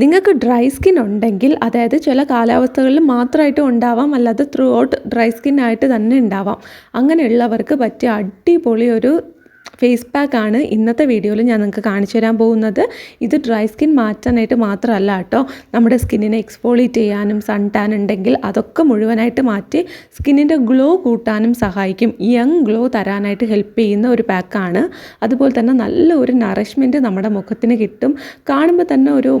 നിങ്ങൾക്ക് dry skin ഉണ്ടെങ്കിൽ അതായത് ചില കാലാവസ്ഥകളിൽ മാത്രമായിട്ട് ഉണ്ടാവാം അല്ലാതെ ത്രൂ ഔട്ട് ഡ്രൈ സ്കിൻ ആയിട്ട് തന്നെ ഉണ്ടാവാം. അങ്ങനെയുള്ളവർക്ക് പറ്റിയ അടിപൊളി ഒരു ഫേസ് പാക്കാണ് ഇന്നത്തെ വീഡിയോയിൽ ഞാൻ നിങ്ങൾക്ക് കാണിച്ചു തരാൻ പോകുന്നത്. ഇത് ഡ്രൈ സ്കിൻ മാറ്റാനായിട്ട് മാത്രമല്ല കേട്ടോ. നമ്മുടെ സ്കിന്നിനെ എക്സ്പോളിയേറ്റ് ചെയ്യാനും സൺ ടാൻ ഉണ്ടെങ്കിൽ അതൊക്കെ മുഴുവനായിട്ട് മാറ്റി സ്കിന്നിന്റെ ഗ്ലോ കൂട്ടാനും സഹായിക്കും. യങ് ഗ്ലോ തരാനായിട്ട് ഹെൽപ്പ് ചെയ്യുന്ന ഒരു പാക്കാണ് അതുപോലെ തന്നെ നല്ല ഒരു നറിഷ്മെന്റ് നമ്മുടെ മുഖത്തിന് കിട്ടും. കാണുമ്പോൾ തന്നെ ഒരു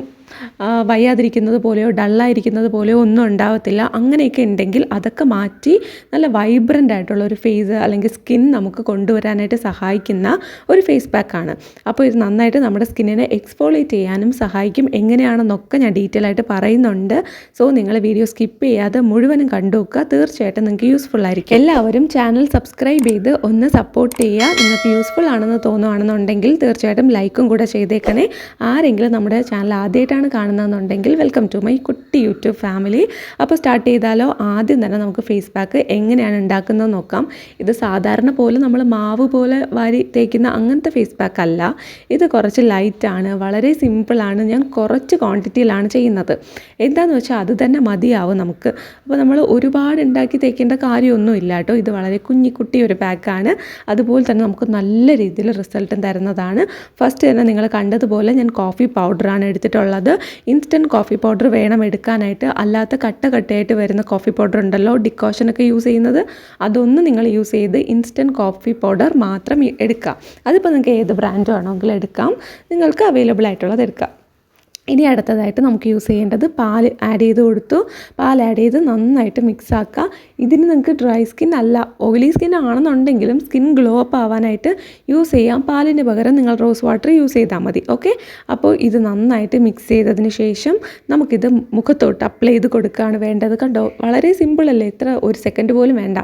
വയ്യാതിരിക്കുന്നത് പോലെയോ ഡള്ളായിരിക്കുന്നത് പോലെയോ ഒന്നും ഉണ്ടാവത്തില്ല. അങ്ങനെയൊക്കെ ഉണ്ടെങ്കിൽ അതൊക്കെ മാറ്റി നല്ല വൈബ്രന്റ് ആയിട്ടുള്ള ഒരു ഫേസ് അല്ലെങ്കിൽ സ്കിൻ നമുക്ക് കൊണ്ടുവരാനായിട്ട് സഹായിക്കുന്ന ഒരു ഫേസ് പാക്കാണ് അപ്പോൾ ഇത് നന്നായിട്ട് നമ്മുടെ സ്കിന്നിനെ എക്സ്പോളേറ്റ് ചെയ്യാനും സഹായിക്കും. എങ്ങനെയാണെന്നൊക്കെ ഞാൻ ഡീറ്റെയിൽ ആയിട്ട് പറയുന്നുണ്ട്. സോ നിങ്ങൾ വീഡിയോ സ്കിപ്പ് ചെയ്യാതെ മുഴുവനും കണ്ടു നോക്കുക. തീർച്ചയായിട്ടും നിങ്ങൾക്ക് യൂസ്ഫുൾ ആയിരിക്കും. എല്ലാവരും ചാനൽ സബ്സ്ക്രൈബ് ചെയ്ത് ഒന്ന് സപ്പോർട്ട് ചെയ്യുക. നിങ്ങൾക്ക് യൂസ്ഫുൾ ആണെന്ന് തോന്നുകയാണെന്നുണ്ടെങ്കിൽ തീർച്ചയായിട്ടും ലൈക്കും കൂടെ ചെയ്തേക്കണേ. ആരെങ്കിലും നമ്മുടെ ചാനൽ ആദ്യമായിട്ടാണ് കാണുന്നതെന്നുണ്ടെങ്കിൽ വെൽക്കം ടു മൈ കുട്ടി യൂട്യൂബ് ഫാമിലി അപ്പോൾ സ്റ്റാർട്ട് ചെയ്താലോ? ആദ്യം തന്നെ നമുക്ക് ഫേസ് പാക്ക് എങ്ങനെയാണ് ഉണ്ടാക്കുന്നത് നോക്കാം. ഇത് സാധാരണ പോലെ നമ്മൾ മാവ് പോലെ വാരി തേക്കുന്ന അങ്ങനത്തെ ഫേസ് പാക്ക് അല്ല. ഇത് കുറച്ച് ലൈറ്റാണ് വളരെ സിമ്പിളാണ് ഞാൻ കുറച്ച് ക്വാണ്ടിറ്റിയിലാണ് ചെയ്യുന്നത്. എന്താണെന്ന് വെച്ചാൽ അത് തന്നെ മതിയാവും നമുക്ക്. അപ്പോൾ നമ്മൾ ഒരുപാട് ഉണ്ടാക്കി തേക്കേണ്ട കാര്യമൊന്നും ഇല്ല കേട്ടോ. ഇത് വളരെ കുഞ്ഞിക്കുട്ടി ഒരു പാക്കാണ് അതുപോലെ തന്നെ നമുക്ക് നല്ല രീതിയിൽ റിസൾട്ടും തരുന്നതാണ്. ഫസ്റ്റ് തന്നെ നിങ്ങൾ കണ്ടതുപോലെ ഞാൻ കോഫി പൗഡറാണ് എടുത്തിട്ടുള്ളത്. ഇൻസ്റ്റന്റ് കോഫി പൗഡർ വേണം എടുക്കാനായിട്ട്. അല്ലാത്ത കട്ട കട്ടയായിട്ട് വരുന്ന കോഫി പൗഡർ ഉണ്ടല്ലോ ഡിക്കോഷനൊക്കെ യൂസ് ചെയ്യുന്നത് അതൊന്നും നിങ്ങൾ യൂസ് ചെയ്ത് ഇൻസ്റ്റന്റ് കോഫി പൗഡർ മാത്രം എടുക്കുക. എടുക്കാം അതിപ്പോൾ നിങ്ങൾക്ക് ഏത് ബ്രാൻഡ് വേണമെങ്കിലും എടുക്കാം. നിങ്ങൾക്ക് അവൈലബിൾ ആയിട്ടുള്ളത് എടുക്കാം. ഇനി അടുത്തതായിട്ട് നമുക്ക് യൂസ് ചെയ്യേണ്ടത് പാൽ ആഡ് ചെയ്ത് കൊടുത്തു. പാൽ ആഡ് ചെയ്ത് നന്നായിട്ട് മിക്സ് ആക്കുക. ഇതിന് നിങ്ങൾക്ക് ഡ്രൈ സ്കിൻ അല്ല ഓയിലി സ്കിൻ ആണെന്നുണ്ടെങ്കിലും സ്കിൻ ഗ്ലോ അപ്പ് ആവാനായിട്ട് യൂസ് ചെയ്യാം. പാലിന് പകരം നിങ്ങൾ റോസ് വാട്ടർ യൂസ് ചെയ്താൽ മതി ഓക്കെ അപ്പോൾ ഇത് നന്നായിട്ട് മിക്സ് ചെയ്തതിന് ശേഷം നമുക്കിത് മുഖത്തോട്ട് അപ്ലൈ ചെയ്ത് കൊടുക്കുകയാണ് വേണ്ടത്. കണ്ടോ? വളരെ സിമ്പിൾ അല്ലേ? ഇത്ര ഒരു സെക്കൻഡ് പോലും വേണ്ട.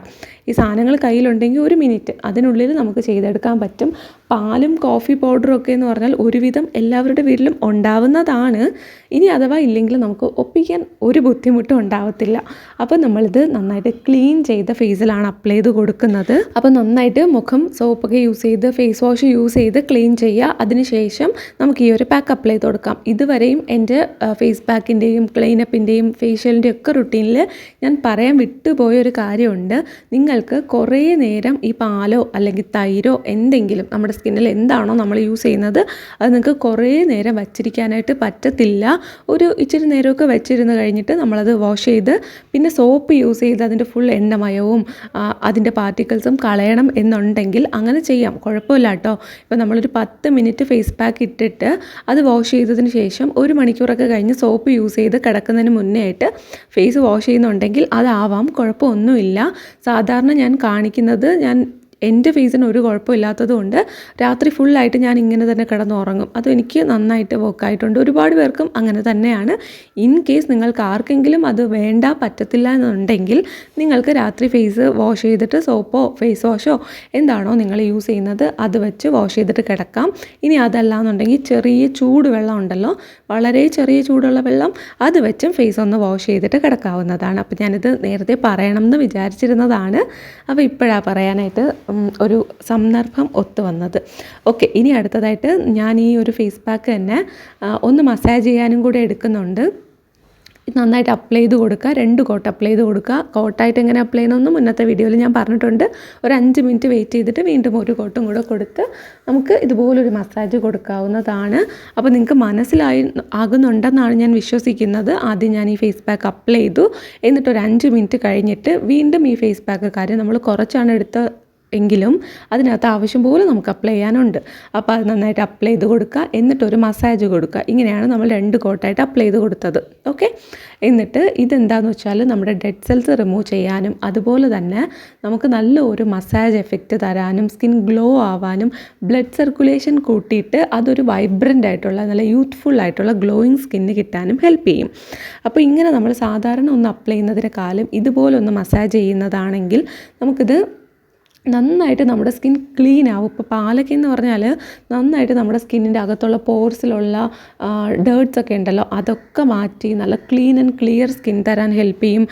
ഈ സാധനങ്ങൾ കയ്യിലുണ്ടെങ്കിൽ ഒരു മിനിറ്റ് അതിനുള്ളിൽ നമുക്ക് ചെയ്തെടുക്കാൻ പറ്റും. പാലും കോഫി പൗഡറും ഒക്കെ എന്ന് പറഞ്ഞാൽ ഒരുവിധം എല്ലാവരുടെ വീട്ടിലും ഉണ്ടാവുന്നതാണ്. ഇനി അഥവാ ഇല്ലെങ്കിൽ നമുക്ക് ഒപ്പിക്കാൻ ഒരു ബുദ്ധിമുട്ടും ഉണ്ടാവത്തില്ല. അപ്പോൾ നമ്മളിത് നന്നായിട്ട് ക്ലീൻ ചെയ്ത ഫേസിലാണ് അപ്ലൈ ചെയ്ത് കൊടുക്കുന്നത്. അപ്പോൾ നന്നായിട്ട് മുഖം സോപ്പൊക്കെ യൂസ് ചെയ്ത് ഫേസ് വാഷ് യൂസ് ചെയ്ത് ക്ലീൻ ചെയ്യുക. അതിനുശേഷം നമുക്ക് ഈ ഒരു പാക്ക് അപ്ലൈ ചെയ്ത് കൊടുക്കാം. ഇതുവരെയും എന്റെ ഫേസ് പാക്കിന്റെയും ക്ലീനപ്പിന്റെയും ഫേഷ്യലിന്റെ ഒക്കെ റുട്ടീനിൽ ഞാൻ പറയാൻ വിട്ടുപോയ ഒരു കാര്യമുണ്ട്. നിങ്ങൾക്ക് കുറേ നേരം ഈ പാലോ അല്ലെങ്കിൽ തൈരോ എന്തെങ്കിലും നമ്മുടെ സ്കിന്നിൽ എന്താണോ നമ്മൾ യൂസ് ചെയ്യുന്നത് അത് നിങ്ങൾക്ക് കുറേ നേരം വച്ചിരിക്കാനായിട്ട് പറ്റത്തില്ല. ഒരു ഇച്ചിരി നേരമൊക്കെ വെച്ചിരുന്ന് കഴിഞ്ഞിട്ട് നമ്മളത് വാഷ് ചെയ്ത് പിന്നെ സോപ്പ് യൂസ് ചെയ്ത് അതിന്റെ ഫുൾ എണ്ണമയവും അതിന്റെ പാർട്ടിക്കിൾസും കളയണം എന്നുണ്ടെങ്കിൽ അങ്ങനെ ചെയ്യാം. കുഴപ്പമില്ല കേട്ടോ ഇപ്പോൾ നമ്മളൊരു പത്ത് മിനിറ്റ് ഫേസ് പാക്ക് ഇട്ടിട്ട് അത് വാഷ് ചെയ്തതിന് ശേഷം ഒരു മണിക്കൂറൊക്കെ കഴിഞ്ഞ് സോപ്പ് യൂസ് ചെയ്ത് കിടക്കുന്നതിന് മുന്നേ ആയിട്ട് ഫേസ് വാഷ് ചെയ്യുന്നുണ്ടെങ്കിൽ അതാവാം കുഴപ്പമൊന്നുമില്ല. സാധാരണ ഞാൻ കാണിക്കുന്നത് ഞാൻ എന്റെ ഫേസിന് ഒരു കുഴപ്പമില്ലാത്തത് കൊണ്ട് രാത്രി ഫുള്ളായിട്ട് ഞാൻ ഇങ്ങനെ തന്നെ കിടന്നുറങ്ങും. അതും എനിക്ക് നന്നായിട്ട് വർക്കായിട്ടുണ്ട് ഒരുപാട് പേർക്കും അങ്ങനെ തന്നെയാണ്. ഇൻ കേസ് നിങ്ങൾക്ക് ആർക്കെങ്കിലും അത് വേണ്ട പറ്റത്തില്ല എന്നുണ്ടെങ്കിൽ നിങ്ങൾക്ക് രാത്രി ഫേസ് വാഷ് ചെയ്തിട്ട് സോപ്പോ ഫേസ് വാഷോ എന്താണോ നിങ്ങൾ യൂസ് ചെയ്യുന്നത് അത് വെച്ച് വാഷ് ചെയ്തിട്ട് കിടക്കാം. ഇനി അതല്ല എന്നുണ്ടെങ്കിൽ ചെറിയ ചൂട് വെള്ളം ഉണ്ടല്ലോ. വളരെ ചെറിയ ചൂടുള്ള വെള്ളം അത് വെച്ചും ഫേസ് ഒന്ന് വാഷ് ചെയ്തിട്ട് കിടക്കാവുന്നതാണ്. അപ്പോൾ ഞാനിത് നേരത്തെ പറയണം എന്ന് വിചാരിച്ചിരുന്നതാണ്. അപ്പോൾ ഇപ്പോഴാണ് പറയാനായിട്ട് ഒരു സന്ദർഭം ഒത്തു വന്നത്. ഓക്കെ ഇനി അടുത്തതായിട്ട് ഞാൻ ഈ ഒരു ഫേസ് പാക്ക് തന്നെ ഒന്ന് മസാജ് ചെയ്യാനും കൂടെ എടുക്കുന്നുണ്ട്. നന്നായിട്ട് അപ്ലൈ ചെയ്ത് കൊടുക്കുക രണ്ട് കോട്ട് അപ്ലൈ ചെയ്ത് കൊടുക്കുക. കോട്ടായിട്ട് എങ്ങനെ അപ്ലൈ ചെയ്യണമെന്ന് മുന്നത്തെ വീഡിയോയിൽ ഞാൻ പറഞ്ഞിട്ടുണ്ട്. ഒരു അഞ്ച് മിനിറ്റ് വെയിറ്റ് ചെയ്തിട്ട് വീണ്ടും ഒരു കോട്ടും കൂടെ കൊടുത്ത് നമുക്ക് ഇതുപോലൊരു മസാജ് കൊടുക്കാവുന്നതാണ്. അപ്പോൾ നിങ്ങൾക്ക് മനസ്സിലായി ആകുന്നുണ്ടെന്നാണ് ഞാൻ വിശ്വസിക്കുന്നത്. ആദ്യം ഞാൻ ഈ ഫേസ് പാക്ക് അപ്ലൈ ചെയ്തു. എന്നിട്ട് ഒരു അഞ്ച് മിനിറ്റ് കഴിഞ്ഞിട്ട് വീണ്ടും ഈ ഫേസ് പാക്ക് കാര്യം നമ്മൾ കുറച്ചാണ് എടുത്ത എങ്കിലും അതിനകത്ത് ആവശ്യം പോലെ നമുക്ക് അപ്ലൈ ചെയ്യാനുണ്ട്. അപ്പോൾ അത് നന്നായിട്ട് അപ്ലൈ ചെയ്ത് കൊടുക്കുക. എന്നിട്ട് ഒരു മസാജ് കൊടുക്കുക. ഇങ്ങനെയാണ് നമ്മൾ രണ്ട് കോട്ടായിട്ട് അപ്ലൈ ചെയ്ത് കൊടുത്തത്. ഓക്കെ എന്നിട്ട് ഇതെന്താണെന്ന് വെച്ചാൽ നമ്മുടെ ഡെഡ് സെൽസ് റിമൂവ് ചെയ്യാനും അതുപോലെ തന്നെ നമുക്ക് നല്ല ഒരു മസാജ് എഫക്റ്റ് തരാനും സ്കിൻ ഗ്ലോ ആവാനും ബ്ലഡ് സർക്കുലേഷൻ കൂട്ടിയിട്ട് അതൊരു വൈബ്രന്റ് ആയിട്ടുള്ള നല്ല യൂത്ത്ഫുൾ ആയിട്ടുള്ള ഗ്ലോയിങ് സ്കിന്ന് കിട്ടാനും ഹെൽപ്പ് ചെയ്യും. അപ്പോൾ ഇങ്ങനെ നമ്മൾ സാധാരണ ഒന്ന് അപ്ലൈ ചെയ്യുന്നതിനെക്കാളും ഇതുപോലെ ഒന്ന് മസാജ് ചെയ്യുന്നതാണെങ്കിൽ നമുക്കിത് നന്നായിട്ട് നമ്മുടെ സ്കിൻ ക്ലീൻ ആവും. ഇപ്പോൾ പാലക്ക എന്ന് പറഞ്ഞാൽ നന്നായിട്ട് നമ്മുടെ സ്കിന്നിന്റെ അകത്തുള്ള പോർസിലുള്ള ഡേർട്സ് ഒക്കെ ഉണ്ടല്ലോ അതൊക്കെ മാറ്റി നല്ല ക്ലീൻ ആൻഡ് ക്ലിയർ സ്കിൻ തരാൻ ഹെൽപ്പ് ചെയ്യും.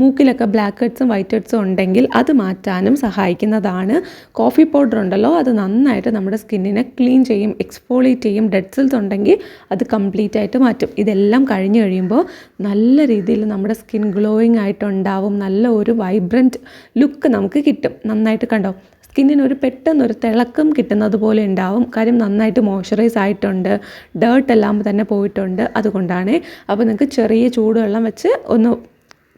മൂക്കിലൊക്കെ ബ്ലാക്ക് ഹെഡ്സും വൈറ്റ് ഹെഡ്സും ഉണ്ടെങ്കിൽ അത് മാറ്റാനും സഹായിക്കുന്നതാണ്. കോഫി പൗഡർ ഉണ്ടല്ലോ അത് നന്നായിട്ട് നമ്മുടെ സ്കിന്നിനെ ക്ലീൻ ചെയ്യും എക്സ്പോളിയേറ്റ് ചെയ്യും. ഡെഡ് സെൽസ് ഉണ്ടെങ്കിൽ അത് കംപ്ലീറ്റ് ആയിട്ട് മാറ്റും. ഇതെല്ലാം കഴിഞ്ഞ് കഴിയുമ്പോൾ നല്ല രീതിയിൽ നമ്മുടെ സ്കിൻ ഗ്ലോയിങ് ആയിട്ടുണ്ടാവും നല്ല ഒരു വൈബ്രന്റ് ലുക്ക് നമുക്ക് കിട്ടും. നന്നായിട്ട് കണ്ടോ? സ്കിന്നിന് ഒരു പെട്ടെന്നൊരു തിളക്കം കിട്ടുന്നത് പോലെ ഉണ്ടാവും. കാര്യം നന്നായിട്ട് മോയ്സ്ചറൈസ് ആയിട്ടുണ്ട്. ഡേർട്ട് എല്ലാം തന്നെ പോയിട്ടുണ്ട്. അതുകൊണ്ടാണ് അപ്പോൾ നിങ്ങൾക്ക് ചെറിയ ചൂടുവെള്ളം വെച്ച് ഒന്ന്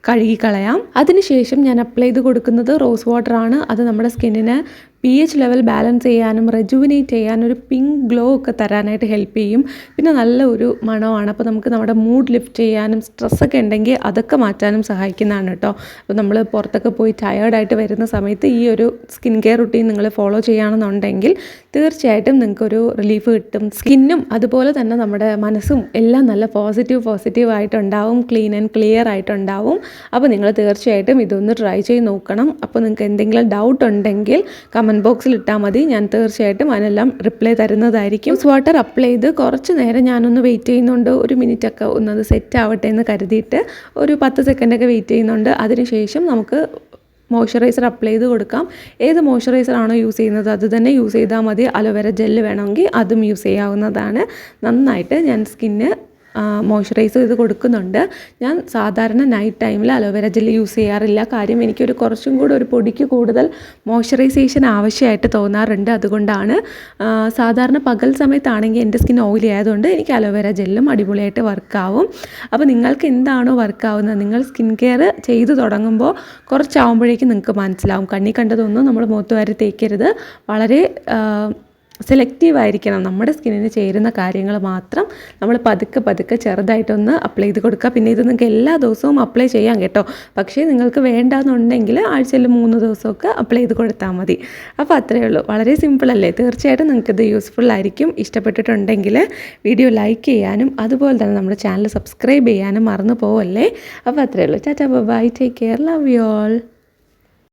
കഴുകിക്കളയാം. അതിനുശേഷം ഞാൻ അപ്ലൈ ചെയ്ത് കൊടുക്കുന്നത് റോസ് വാട്ടറാണ് അത് നമ്മുടെ സ്കിന്നിന് പി എച്ച് ലെവൽ ബാലൻസ് ചെയ്യാനും റെജുവിനേറ്റ് ചെയ്യാനും ഒരു പിങ്ക് ഗ്ലോ ഒക്കെ തരാനായിട്ട് ഹെൽപ്പ് ചെയ്യും. പിന്നെ നല്ല ഒരു മണമാണ്. അപ്പോൾ നമുക്ക് നമ്മുടെ മൂഡ് ലിഫ്റ്റ് ചെയ്യാനും സ്ട്രെസ്സൊക്കെ ഉണ്ടെങ്കിൽ അതൊക്കെ മാറ്റാനും സഹായിക്കുന്നതാണ് കേട്ടോ. അപ്പോൾ നമ്മൾ പുറത്തൊക്കെ പോയി ടയേർഡായിട്ട് വരുന്ന സമയത്ത് ഈ ഒരു സ്കിൻ കെയർ റുട്ടീൻ നിങ്ങൾ ഫോളോ ചെയ്യുകയാണെന്നുണ്ടെങ്കിൽ തീർച്ചയായിട്ടും നിങ്ങൾക്കൊരു റിലീഫ് കിട്ടും. സ്കിന്നും അതുപോലെ തന്നെ നമ്മുടെ മനസ്സും എല്ലാം നല്ല പോസിറ്റീവ് പോസിറ്റീവ് ആയിട്ടുണ്ടാവും. ക്ലീൻ ആൻഡ് ക്ലിയർ ആയിട്ടുണ്ടാവും. അപ്പോൾ നിങ്ങൾ തീർച്ചയായിട്ടും ഇതൊന്ന് ട്രൈ ചെയ്ത് നോക്കണം. അപ്പോൾ നിങ്ങൾക്ക് എന്തെങ്കിലും ഡൗട്ട് ഉണ്ടെങ്കിൽ ബോക്സിൽ ഇട്ടാൽ മതി. ഞാൻ തീർച്ചയായിട്ടും അതിനെല്ലാം റിപ്ലൈ തരുന്നതായിരിക്കും. വാട്ടർ അപ്ലൈ ചെയ്ത് കുറച്ച് നേരം ഞാനൊന്ന് വെയിറ്റ് ചെയ്യുന്നുണ്ട്. ഒരു മിനിറ്റ് ഒക്കെ ഒന്നത് സെറ്റ് ആവട്ടെ എന്ന് കരുതിയിട്ട് ഒരു പത്ത് സെക്കൻഡൊക്കെ വെയിറ്റ് ചെയ്യുന്നുണ്ട്. അതിനുശേഷം നമുക്ക് മോയ്സ്ചറൈസർ അപ്ലൈ ചെയ്ത് കൊടുക്കാം. ഏത് മോയ്സ്ചറൈസർ ആണോ യൂസ് ചെയ്യുന്നത് അത് തന്നെ യൂസ് ചെയ്താൽ മതി. അലോവേര ജെല്ല് വേണമെങ്കിൽ അതും യൂസ് ചെയ്യാവുന്നതാണ്. നന്നായിട്ട് ഞാൻ സ്കിന്ന് മോയ്സ്ചറൈസ് ചെയ്ത് കൊടുക്കുന്നുണ്ട്. ഞാൻ സാധാരണ നൈറ്റ് ടൈമിൽ അലോവേര ജെല്ല് യൂസ് ചെയ്യാറില്ല. കാര്യം എനിക്കൊരു കുറച്ചും കൂടെ ഒരു പൊടിക്ക് കൂടുതൽ മോയ്സ്ചറൈസേഷൻ ആവശ്യമായിട്ട് തോന്നാറുണ്ട്. അതുകൊണ്ടാണ് സാധാരണ പകൽ സമയത്താണെങ്കിൽ എന്റെ സ്കിൻ ഓയിലി ആയതുകൊണ്ട് എനിക്ക് അലോവേര ജെല്ലും അടിപൊളിയായിട്ട് വർക്കാവും അപ്പോൾ നിങ്ങൾക്ക് എന്താണോ വർക്കാവുന്നത് നിങ്ങൾ സ്കിൻ കെയർ ചെയ്തു തുടങ്ങുമ്പോൾ കുറച്ചാവുമ്പോഴേക്കും നിങ്ങൾക്ക് മനസ്സിലാവും. കണ്ണി കണ്ടതൊന്നും നമ്മൾ മുഖത്ത് വരെ തേക്കരുത്. വളരെ സെലക്റ്റീവ് ആയിരിക്കണം. നമ്മുടെ സ്കിന്നിന് ചേരുന്ന കാര്യങ്ങൾ മാത്രം നമ്മൾ പതുക്കെ പതുക്കെ ചെറുതായിട്ടൊന്ന് അപ്ലൈ ചെയ്ത് കൊടുക്കുക. പിന്നെ ഇത് നിങ്ങൾക്ക് എല്ലാ ദിവസവും അപ്ലൈ ചെയ്യാം കേട്ടോ. പക്ഷേ നിങ്ങൾക്ക് വേണ്ടാന്നുണ്ടെങ്കിൽ ആഴ്ചയിൽ മൂന്ന് ദിവസമൊക്കെ അപ്ലൈ ചെയ്ത് കൊടുത്താൽ മതി. അപ്പോൾ അത്രയേ ഉള്ളൂ. വളരെ സിമ്പിളല്ലേ തീർച്ചയായിട്ടും നിങ്ങൾക്കിത് യൂസ്ഫുൾ ആയിരിക്കും. ഇഷ്ടപ്പെട്ടിട്ടുണ്ടെങ്കിൽ വീഡിയോ ലൈക്ക് ചെയ്യാനും അതുപോലെ തന്നെ നമ്മുടെ ചാനൽ സബ്സ്ക്രൈബ് ചെയ്യാനും മറന്നു പോവല്ലേ? അപ്പോൾ അത്രയേ ഉള്ളൂ. ചാച്ചാ bye take care love you all